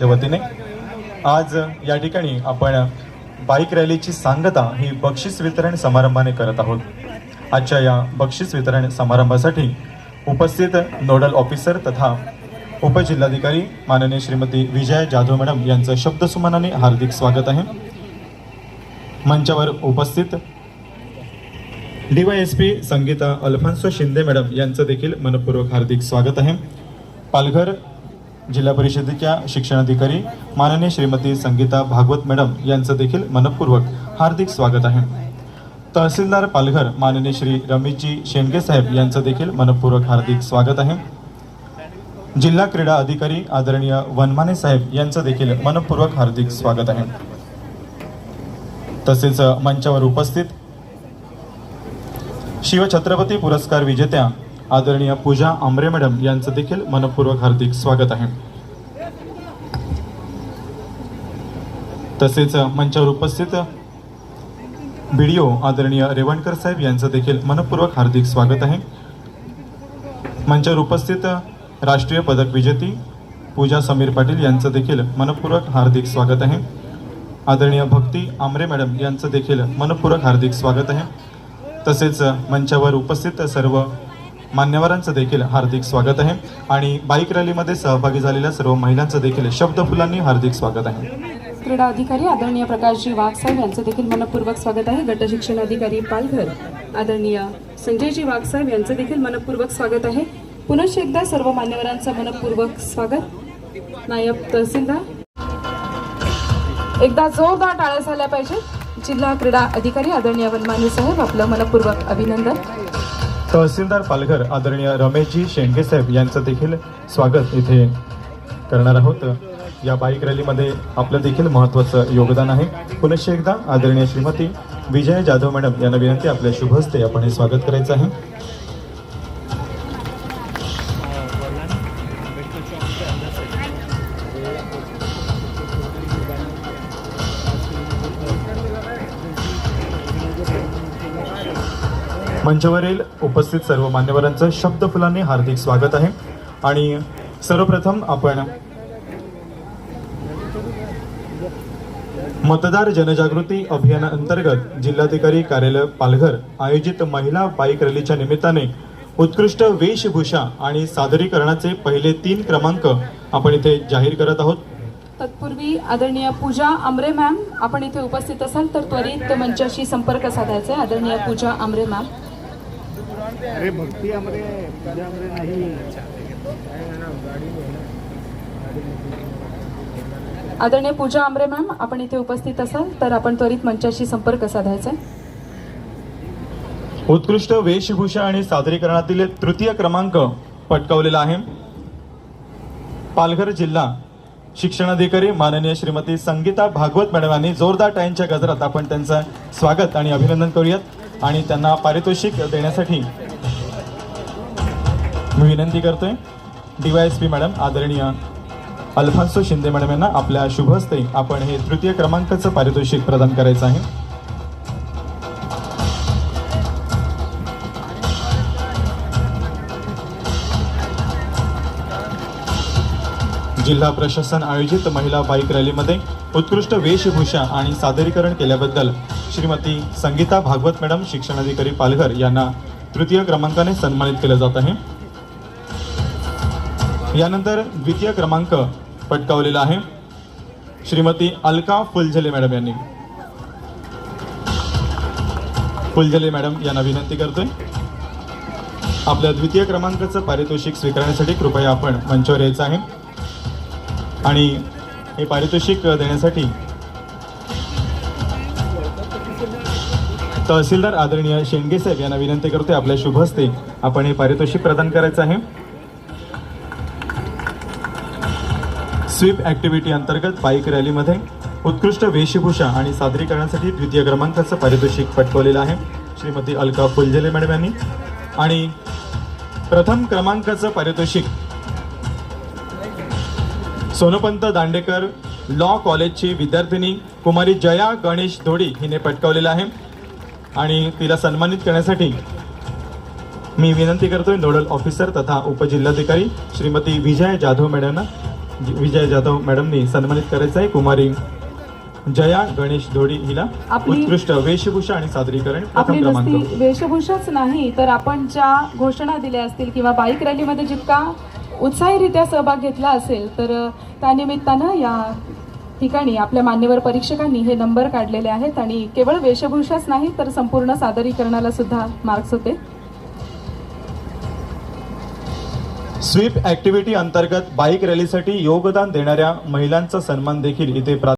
च्या वतीने आज या ठिकाणी आपण बाईक रॅलीची सांगता ही बक्षीस वितरण समारंभाने करत आहोत. आजच्या या बक्षीस वितरण समारंभासाठी उपस्थित नोडल ऑफिसर तथा उपजिल्हाधिकारी माननीय श्रीमती विजय जाधव मॅडम यांचं शब्दसुमनाने हार्दिक स्वागत आहे. मंचावर उपस्थित DYSP Sangeeta Alphonso Shinde madam यांचं देखील मनपूर्वक हार्दिक स्वागत आहे. पालघर जिल्हा परिषदेच्या शिक्षणाधिकारी माननीय श्रीमती संगीता भागवत मॅडम यांचं देखील मनपूर्वक हार्दिक स्वागत आहे. तहसीलदार पालघर माननीय श्री रमेशजी शेंडगे साहेब यांचं देखील मनपूर्वक हार्दिक स्वागत आहे. जिल्हा क्रीडा अधिकारी आदरणीय वनमाने साहेब यांचं देखील मनपूर्वक हार्दिक स्वागत आहे. तसेच मंचावर उपस्थित शिवछत्रपती पुरस्कार विजेत्या आदरणीय पूजा आमरे मॅडम यांचं देखील मनपूर्वक हार्दिक स्वागत आहे. तसेच मंचावर उपस्थित व्हिडिओ आदरणीय रेवणकर साहेब यांचं देखील मनपूर्वक हार्दिक स्वागत आहे. मंचावर उपस्थित राष्ट्रीय पदक विजेती पूजा समीर पाटील यांचं देखील मनपूर्वक हार्दिक स्वागत आहे. आदरणीय भक्ती आमरे मॅडम यांचं देखील मनपूर्वक हार्दिक स्वागत आहे. तसेच मंचावर उपस्थित सर्व मान्यवरांचं देखील हार्दिक स्वागत आहे. आणि बाईक रॅलीमध्ये सहभागी झालेल्या सर्व महिलांचं देखील शब्दफुलांनी हार्दिक स्वागत आहे. क्रीडा अधिकारी आदरणीय प्रकाशजी वाघ साहेब यांचं देखील मनपूर्वक स्वागत आहे. गट शिक्षण अधिकारी पालघर. आदरणीय संजयजी वाघ साहेब यांचं देखील मनपूर्वक स्वागत आहे. पुनश्च एकदा सर्व मान्यवरांचं मनपूर्वक स्वागत. नायब तहसीलदार. एकदा जोरदार टाळ्या झाल्या पाहिजे जिल्हा क्रीडा अधिकारी आदरणीय वनमानी साहेब आपलं मनपूर्वक अभिनंदन. तहसीलदार पालघर आदरणीय रमेशजी शेंगेसाहेब यांचं देखील स्वागत इथे करणार आहोत. या बाईक रॅलीमध्ये आपलं देखील महत्त्वाचं योगदान आहे. पुनश्च एकदा आदरणीय श्रीमती विजय जाधव मॅडम यांना विनंती आपल्या शुभ हस्ते आपण हे स्वागत करायचं आहे. मंचावरील उपस्थित सर्व मान्यवरांचं शब्दफुलाने हार्दिक स्वागत आहे. आणि सर्वप्रथम आपण मतदार जनजागृती अभियानाअंतर्गत जिल्हाधिकारी कार्यालय पालघर आयोजित महिला बाईक रॅलीच्या निमित्ताने उत्कृष्ट वेशभूषा आणि सादरीकरणाचे पहिले तीन क्रमांक आपण इथे जाहीर करत आहोत. तत्पूर्वी आदरणीय पूजा आमरे मॅम आपण इथे उपस्थित असाल तर त्वरित मंचाशी संपर्क साधायचा आहे. आदरणीय पूजा आमरे मॅम. अरे भक्ती आमरे पूजा आमरे नाही. आदरणीय पूजा आमरे मॅम आपण इथे उपस्थित असाल तर आपण त्वरित मंचाशी संपर्क साधायचा आहे. उत्कृष्ट वेशभूषा आणि सादरीकरणातील तृतीय क्रमांक पटकावलेला आहे. पालघर जिल्हा शिक्षणाधिकारी माननीय श्रीमती संगीता भागवत मॅडम यांनी जोरदार टाईंच्या गजरात आपण त्यांचं स्वागत आणि अभिनंदन करूयात आणि त्यांना पारितोषिक देण्यासाठी मी विनंती करतोय. डीवायएसपी मॅडम आदरणीय अल्फान्सो शिंदे मॅडम यांना आपल्या शुभ हस्ते आपण हे तृतीय क्रमांकाचं पारितोषिक प्रदान करायचं आहे. जिल्हा प्रशासन आयोजित महिला बाईक रॅलीमध्ये उत्कृष्ट वेशभूषा आणि सादरीकरण केल्याबद्दल श्रीमती संगीता भागवत मॅडम शिक्षणाधिकारी पालघर यांना तृतीय क्रमांकाने सन्मानित केलं जात आहे. यानंतर द्वितीय क्रमांक पटकावलेला आहे. श्रीमती अलका फुलझले मॅडम यांनी. फुलझले मॅडम यांना विनंती करतोय. आपल्या द्वितीय क्रमांकाचं पारितोषिक स्वीकारण्यासाठी कृपया आपण मंचावर यायचं आहे. आणि हे पारितोषिक देण्यासाठी तहसीलदार आदरणीय शेंडगे साहेब यांना विनंती करतोय. आपल्या शुभ हस्ते आपण हे पारितोषिक प्रदान करायचं आहे. स्वीप ॲक्टिव्हिटी अंतर्गत बाईक रॅलीमध्ये उत्कृष्ट वेशभूषा आणि सादरीकरणासाठी द्वितीय क्रमांकाचं पारितोषिक पटकवलेलं आहे. श्रीमती अलका फुलझेले मॅडम यांनी. आणि प्रथम क्रमांकाचं पारितोषिक सोनोपंत दांडेकर लॉ कॉलेजची विद्यार्थिनी कुमारी जया गणेश धोडी हिने पटकावलेलं आहे. आणि तिला सन्मानित करण्यासाठी मी विनंती करतोय नोडल ऑफिसर तथा उपजिल्हाधिकारी श्रीमती विजय जाधव मॅडमना. विजय जाधव मॅडमनी सन्मानित करायचं आहे. कुमारी जया गणेश धोडी हिला आपली- उत्कृष्ट वेशभूषा आणि सादरीकरण आपली प्रथम क्रमांक. नुसती वेशभूषाच नाही तर आपण ज्या घोषणा दिल्या असतील किंवा बाईक रॅलीमध्ये जितका उत्साहीरित्या सहभाग घेतला असेल तर अ, त्यानिमित्तानं या ठिकाणी आपल्या मान्यवर परीक्षकांनी हे नंबर काढलेले आहेत आणि केवळ वेशभूषाच नाही तर संपूर्ण सादरीकरणाला सुद्धा मार्क्स होते. स्वीप ॲक्टिव्हिटी अंतर्गत बाईक रॅलीसाठी योगदान देणाऱ्या महिलांचा सन्मान देखील इथे प्रा